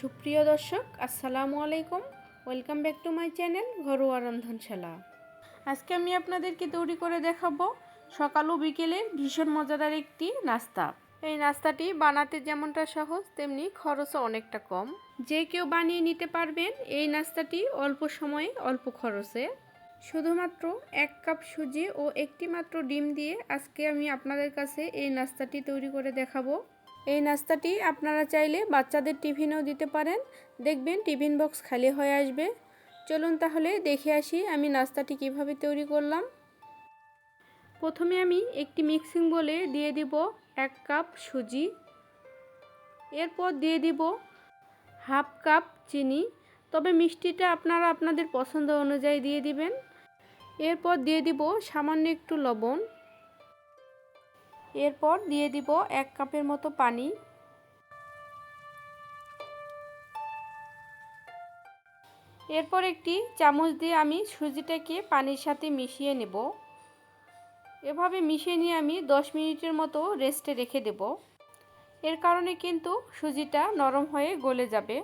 সুপ্রিয় দর্শক, আসসালামু আলাইকুম। Welcome back to my channel ঘরোয়া রন্ধনশালা। আজকে আমি আপনাদেরকে তৈরি করে দেখাবো সকাল ও বিকেলের ভীষণ মজাদার একটি নাস্তা। এই নাস্তাটি বানাতে যেমনটা সহজ, তেমনি খরচও অনেকটা কম। যে কেউ বানিয়ে নিতে পারবেন, এই নাস্তাটি অল্প সময়ে অল্প খরচে। শুধুমাত্র এক কাপ সুজি ও একটি মাত্র ডিম দিয়ে আজকে আমি আপনাদের কাছে এই নাস্তাটি তৈরি করে দেখাবো। এই নাস্তাটি আপনারা চাইলে বাচ্চাদের টিফিনেও দিতে পারেন। দেখবেন টিফিন বক্স খালি হয়ে আসবে। চলুন তাহলে দেখে আসি আমি নাস্তাটি কীভাবে তৈরি করলাম। প্রথমে আমি একটি মিক্সিং বলে দিয়ে দিব এক কাপ সুজি। এরপর দিয়ে দিব হাফ কাপ চিনি। তবে মিষ্টিটা আপনারা আপনাদের পছন্দ অনুযায়ী দিয়ে দিবেন। এরপর দিয়ে দিব সামান্য একটু লবণ। এরপর দিয়ে দিব এক কাপের মতো পানি। এরপর একটি চামচ দিয়ে আমি সুজিটাকে পানির সাথে মিশিয়ে নেব। এভাবে মিশিয়ে নিয়ে আমি 10 মিনিটের মতো রেস্টে রেখে দেব। এর কারণে কিন্তু সুজিটা নরম হয়ে গলে যাবে।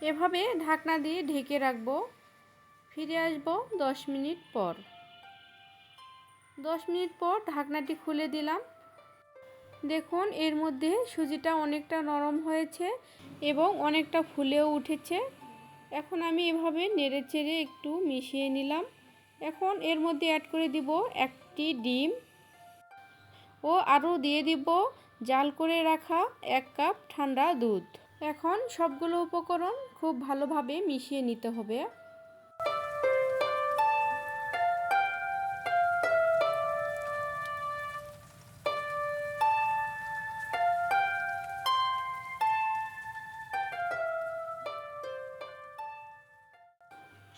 এভাবে ঢাকনা দিয়ে ঢেকে রাখব। ফিরে আসব দশ মিনিট পর। দশ মিনিট পর ঢাকনাটি খুলে দিলাম। দেখুন, এর মধ্যে সুজিটা অনেকটা নরম হয়েছে এবং অনেকটা ফুলেও উঠেছে। এখন আমি এভাবে নেড়ে চেড়ে একটু মিশিয়ে নিলাম। এখন এর মধ্যে অ্যাড করে দিব একটি ডিম। ও আরও দিয়ে দিব জাল করে রাখা এক কাপ ঠান্ডা দুধ। এখন সবগুলো উপকরণ খুব ভালোভাবে মিশিয়ে নিতে হবে।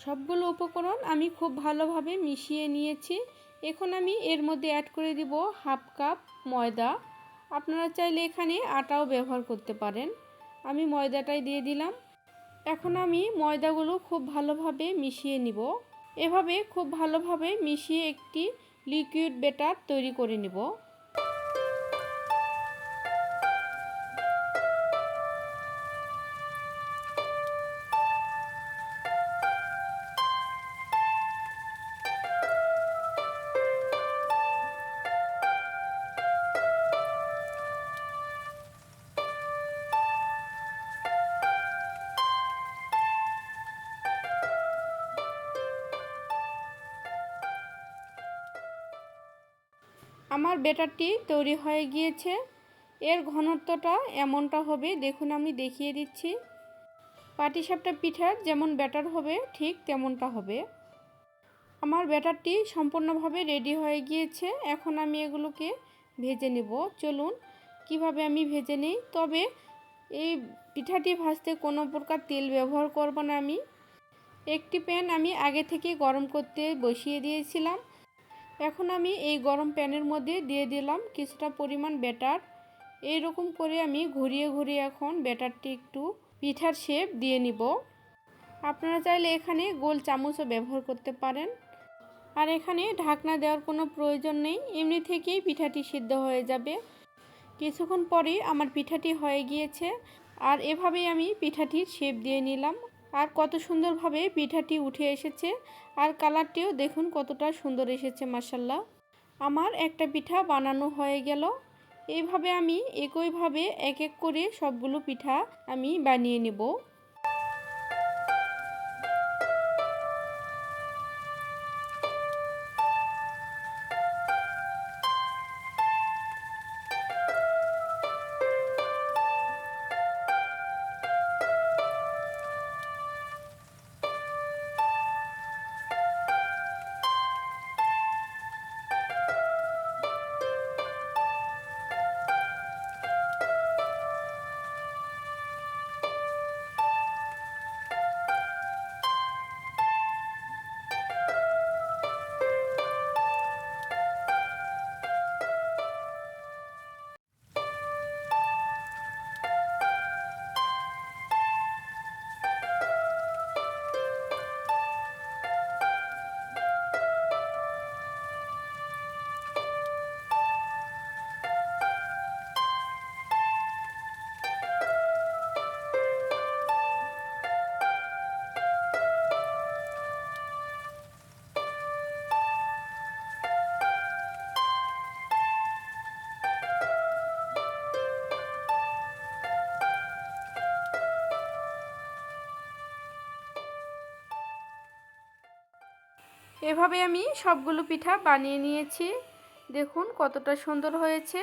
সবগুলো উপকরণ আমি খুব ভালোভাবে মিশিয়ে নিয়েছি। এখন আমি এর মধ্যে অ্যাড করে দিব হাফ কাপ ময়দা। আপনারা চাইলে এখানে আটাও ব্যবহার করতে পারেন। আমি ময়দাটাই দিয়ে দিলাম। এখন আমি ময়দাগুলো খুব ভালোভাবে মিশিয়ে নিব। এভাবে খুব ভালোভাবে মিশিয়ে একটি লিকুইড বেটার তৈরি করে নিব। আমার বেটারটি তৈরি হয়ে গিয়েছে। এর ঘনত্বটা এমনটা হবে, দেখুন আমি দেখিয়ে দিচ্ছি। পাটিসাপটা পিঠার যেমন ব্যাটার হবে, ঠিক তেমনটা হবে। আমার ব্যাটারটি সম্পূর্ণভাবে রেডি হয়ে গিয়েছে। এখন আমি এগুলোকে ভেজে নেব। চলুন, কীভাবে আমি ভেজে নেই? তবে এই পিঠাটি ভাজতে কোনো প্রকার তেল ব্যবহার করব না আমি। একটি প্যান আমি আগে থেকে গরম করতে বসিয়ে দিয়েছিলাম। এখন আমি এই গরম প্যানের মধ্যে দিয়ে দিলাম কিছুটা পরিমাণ ব্যাটার। এই রকম করে আমি ঘুরিয়ে ঘুরিয়ে এখন ব্যাটারটি একটু পিঠার শেপ দিয়ে নিব। আপনারা চাইলে এখানে গোল চামচও ব্যবহার করতে পারেন। আর এখানে ঢাকনা দেওয়ার কোনো প্রয়োজন নেই, এমনি থেকেই পিঠাটি সিদ্ধ হয়ে যাবে। কিছুক্ষণ পরেই আমার পিঠাটি হয়ে গিয়েছে, আর এভাবেই আমি পিঠাটির শেপ দিয়ে নিলাম। আর কত সুন্দরভাবে পিঠাটি উঠে এসেছে আর কালারটিও দেখুন কতটা সুন্দর এসেছে মাসাল্লাহ আমার একটা পিঠা বানানো হয়ে গেল। এইভাবে আমি একইভাবে এক এক করে সবগুলো পিঠা আমি বানিয়ে নেব। এভাবে আমি সবগুলো পিঠা বানিয়ে নিয়েছি। দেখুন কতটা সুন্দর হয়েছে।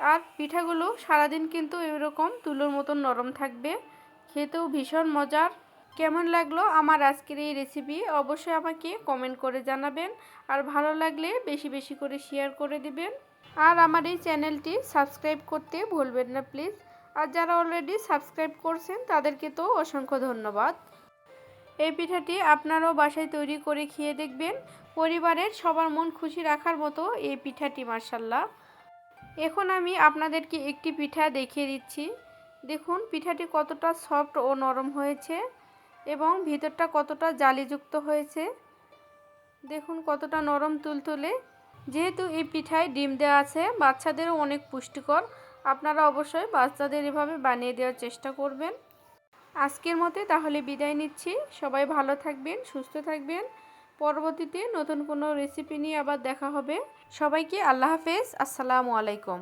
আর পিঠাগুলো সারাদিন কিন্তু এরকম তুলোর মতন নরম থাকবে। খেতেও ভীষণ মজার। কেমন লাগল আমার আজকের এই রেসিপি অবশ্যই আমাকে কমেন্ট করে জানাবেন। আর ভালো লাগলে বেশি বেশি করে শেয়ার করে দিবেন। আর আমার এই চ্যানেলটি সাবস্ক্রাইব করতে ভুলবেন না প্লিজ আর যারা অলরেডি সাবস্ক্রাইব করছেন তাদেরকে তো অসংখ্য ধন্যবাদ। এই পিঠাটি আপনারাও বাসায় তৈরি করে খেয়ে দেখবেন। পরিবারের সবার মন খুশি রাখার মতো এই পিঠাটি মার্শাল্লাহ এখন আমি আপনাদেরকে একটি পিঠা দেখিয়ে দিচ্ছি। দেখুন, পিঠাটি কতটা সফট ও নরম হয়েছে এবং ভিতরটা কতটা জালিযুক্ত হয়েছে। দেখুন, কতটা নরম তুলতুলে। যেহেতু এই পিঠায় ডিম দেওয়া আছে, বাচ্চাদেরও অনেক পুষ্টিকর। আপনারা অবশ্যই বাচ্চাদের এভাবে বানিয়ে দেওয়ার চেষ্টা করবেন। আজকের মতে তাহলে বিদায় নিচ্ছি। সবাই ভালো থাকবেন, সুস্থ থাকবেন। পরবর্তীতে নতুন কোনো রেসিপি নিয়ে আবার দেখা হবে। সবাইকে আল্লাহ হাফেজ। আসসালামু আলাইকুম।